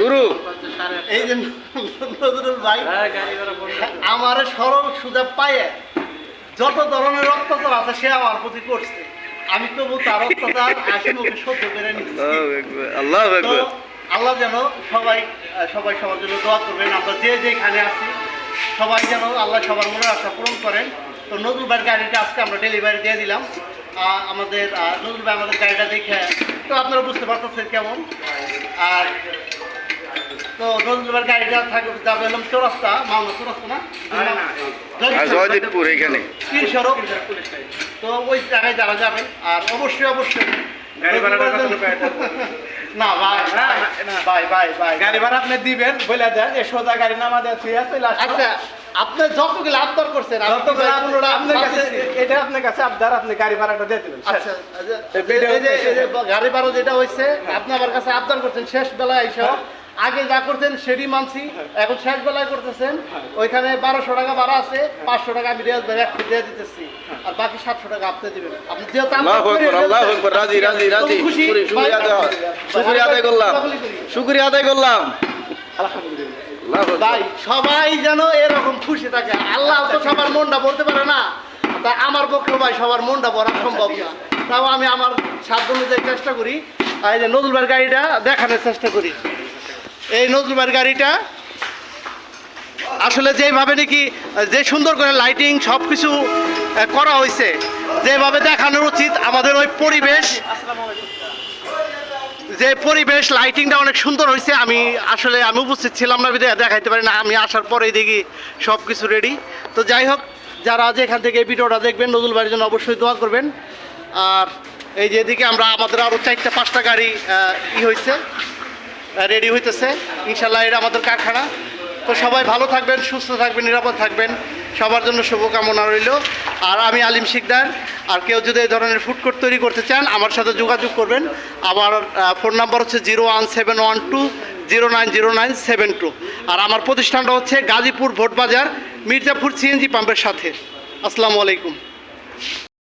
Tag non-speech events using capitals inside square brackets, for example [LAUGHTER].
শুরু। এই যে নজরুল ভাই। আমার সরল সুজা পায়ে। যত ধরনের অত্যাচার আছে সে আমার প্রতি করছে। আমি তবু তার মুখে সহ্য করে নিচ্ছি। আল্লাহ আল্লাহ যেন সবাই সবাই সবার জন্য দোয়া করবেন। আমরা যে যেখানে আছি সবাই যেন আল্লাহ সবার মনে আশা পূরণ করেন। তো নজরুল ভাইয়ের গাড়িটা আজকে আমরা ডেলিভারি দিয়ে দিলাম। আমাদের নজরুল ভাই আমাদের গাড়িটা দেখে তো আপনারা বুঝতে পারতেছেন কেমন? আর তো নজরুল ভাইয়ের গাড়িটা থাকবে যাবে হলাম চৌরাস্তা মামলা চৌরাস্তা না? জয়দীপপুর। এখানে। তিন সড়ক। তো ওই জায়গায় যারা যাবেন আর অবশ্যই অবশ্যই? [LAUGHS] না ভাই না। ভাই ভাই ভাই গাড়ি ভাড়া আপনি দিবেন বলে দেন এ সোজা গাড়ি নামা আচ্ছা আপনি যতগুলো আবদার করছেন আপনার কাছে এটা আপনার কাছে আবদার আপনি গাড়ি ভাড়াটা দিয়ে দিবেন আচ্ছা এই ভিডিও এই যে এই যে গাড়ি ভাড়া যেটা হয়েছে আপনি আমার কাছে আবদার করছেন শেষ বেলায় এসে আগে যা করতেন সেটি মানছি। এখন শেষ বেলায় করতেছেন। ওইখানে বারোশো টাকা ভাড়া আছে পাঁচশো টাকা আমি রেজ ভাই একটু দিয়ে দিতেছি। আর বাকি সাতশো টাকা আপনি দিবেন। আপনি যেহেতু খুশি, হয়। শুকরিয়া আদায় করলাম। শুকরিয়া আদায় করলাম। ভাই সবাই যেন এরকম খুশি থাকে। আল্লাহ তো সবার মনটা বলতে পারে না। তা আমার পক্ষে ভাই সবার মনটা ভরা সম্ভব না। তাও আমি আমার সাধ্য অনুযায়ী চেষ্টা করি। আর এই যে নজরুলবার গাড়িটা দেখানোর চেষ্টা করি। এই নজরুলবার গাড়িটা আসলে যেভাবে নাকি যে সুন্দর করে লাইটিং সব কিছু করা হয়েছে যেভাবে দেখানো উচিত আমাদের ওই পরিবেশ। যে পরিবেশ লাইটিংটা অনেক সুন্দর হয়েছে আমি আসলে আমি উপস্থিত ছিলাম না দেখাইতে পারি না, আমি আসার পরেই দেখি সব কিছু রেডি তো যাই হোক, যারা যেখান থেকে এই ভিডিওটা দেখবেন, নজরুল বাড়ির জন্য অবশ্যই দোয়া করবেন। আর এই যে এদিকে আমরা, আমাদের আরও চারটা, পাঁচটা গাড়ি ই হয়েছে রেডি হইতেছে। ইনশাল্লাহ এটা আমাদের কারখানা। তো সবাই ভালো থাকবেন, সুস্থ থাকবেন, নিরাপদ থাকবেন। সবার জন্য শুভকামনা রইল। আর আমি আলিম শিকদার, আর কেউ যদি এই ধরনের ফুড কোর্ট তৈরি করতে চান, আমার সাথে যোগাযোগ করবেন। আমার ফোন নাম্বার হচ্ছে zero one seven one two zero nine zero nine seven two আর আমার প্রতিষ্ঠানটা হচ্ছে গাজীপুর ভোটবাজার, মির্জাপুর সিএনজি পাম্পের সাথে। আসসালামু আলাইকুম।